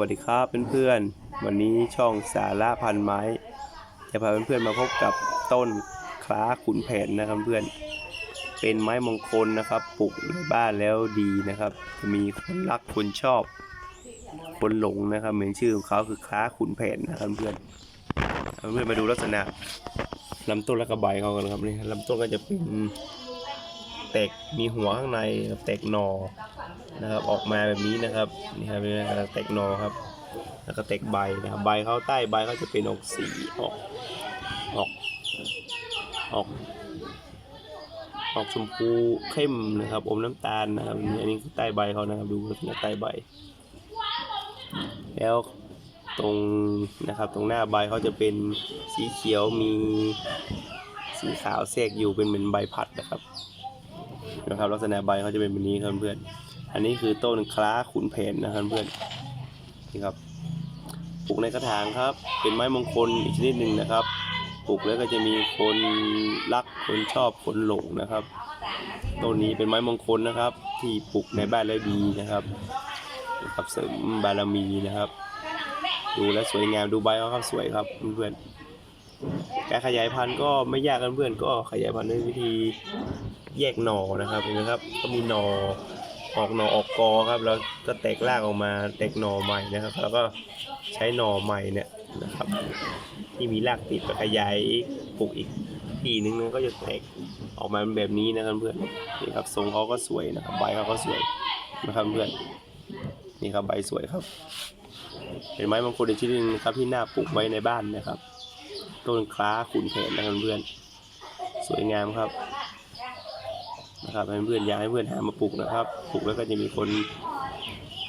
วัสดีครับเพื่อนๆ วันนี้ช่องสาระพันไม้ จะพาเพื่อนๆมาพบกับต้นคล้าขุนแผนนะครับเพื่อนเป็นไม้มงคลนะครับปลูกในบ้านแล้วดีนะครับจะมีคนรักคนชอบคนหลงนะครับเหมือนชื่อของเขาคือคล้าขุนแผนนะครับเพื่อนเอาเพื่อนมาดูลักษณะลำต้นและกระใบเขากันครับนี่ลำต้นก็จะเป็น ตกมีหัวข้างในครับแตกหนอนะครับออกมาแบบนี้นะครับนี่ครับเป็นการแตกหนอครับแล้วก็แตกใบนะครับใบเขาใต้ใบเขาจะเป็นออกสีออกออกออกออกชมพูเข้มนะครับอมน้ำตาลนะครับอันนี้อันนี้คือใต้ใบเขานะครับดูลักษณะใต้ใบ แล้วตรงนะครับตรงหน้าใบเขาจะเป็นสีเขียวมีสีขาวแทรกอยู่เป็นเหมือนใบพัดนะครับ นะครับลักษณะใบเขาจะเป็นแบบนี้ครับเพื่อนอันนี้คือต้นคล้าขุนแผนนะครับเพื่อนนี่ครับปลูกในกระถางครับ เป็นไม้มงคลอีกชนิดหนึ่งนะครับปลูกแล้วก็จะมีคนรักคนชอบคนหลงนะครับต้นนี้เป็นไม้มงคลนะครับ ที่ปลูกในบ้านแล้วดีนะครับนะครับเสริมบารมีนะครับ ดูแล้วสวยงามดูใบเขาครับสวยครับเพื่อน การขยายพันธุ์ก็ไม่ยากกันเพื่อนก็ขยายพันธุ์ด้วยวิธีแยกหน่อนะครับเห็นไหมครับก็มีหน่อออกหน่อออกกอครับแล้วก็แตกรากออกมาแตกหน่อใหม่นะครับ แล้วก็ใช้หน่อใหม่เนี่ยนะครับ ที่มีรากติดไปขยายปลูกอีกทีนึงนะก็จะแตกออกมาเป็นแบบนี้นะครับเพื่อนนี่ครับทรงเขาก็สวยนะครับใบเขาก็สวยนะครับเพื่อนนี่ครับใบสวยครับเป็นไม้มงคลอีกชนิดหนึงนะครับที่น่าปลูกไว้ในบ้านนะครับ ต้นคล้าขุนแผนนะครับเพื่อนสวยงามครับนะครับให้เพื่อนอยากให้เพื่อนหามาปลูกนะครับปลูกแล้วก็จะมีคน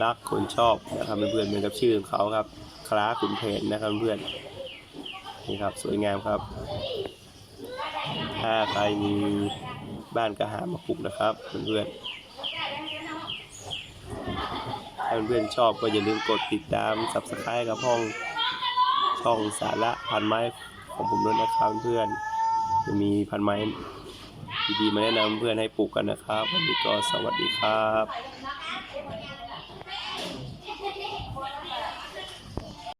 รักคนชอบนะครับเพื่อนเหมือนกับชื่อของเขาครับคล้าขุนเพนนะครับเพื่อนนี่ครับสวยงามครับ ถ้าใครมีบ้านก็หามาปลูกนะครับเพื่อนๆถ้าเพื่อนๆชอบก็อย่าลืมกดติดตาม subscribe กับห้องช่องสาระพันไม้ ของผมด้วยนะครับเพื่อนจะมีพันไม้ดีๆมาแนะนำเพื่อนให้ปลูกกันนะครับวันนี้ก็สวัสดีครับ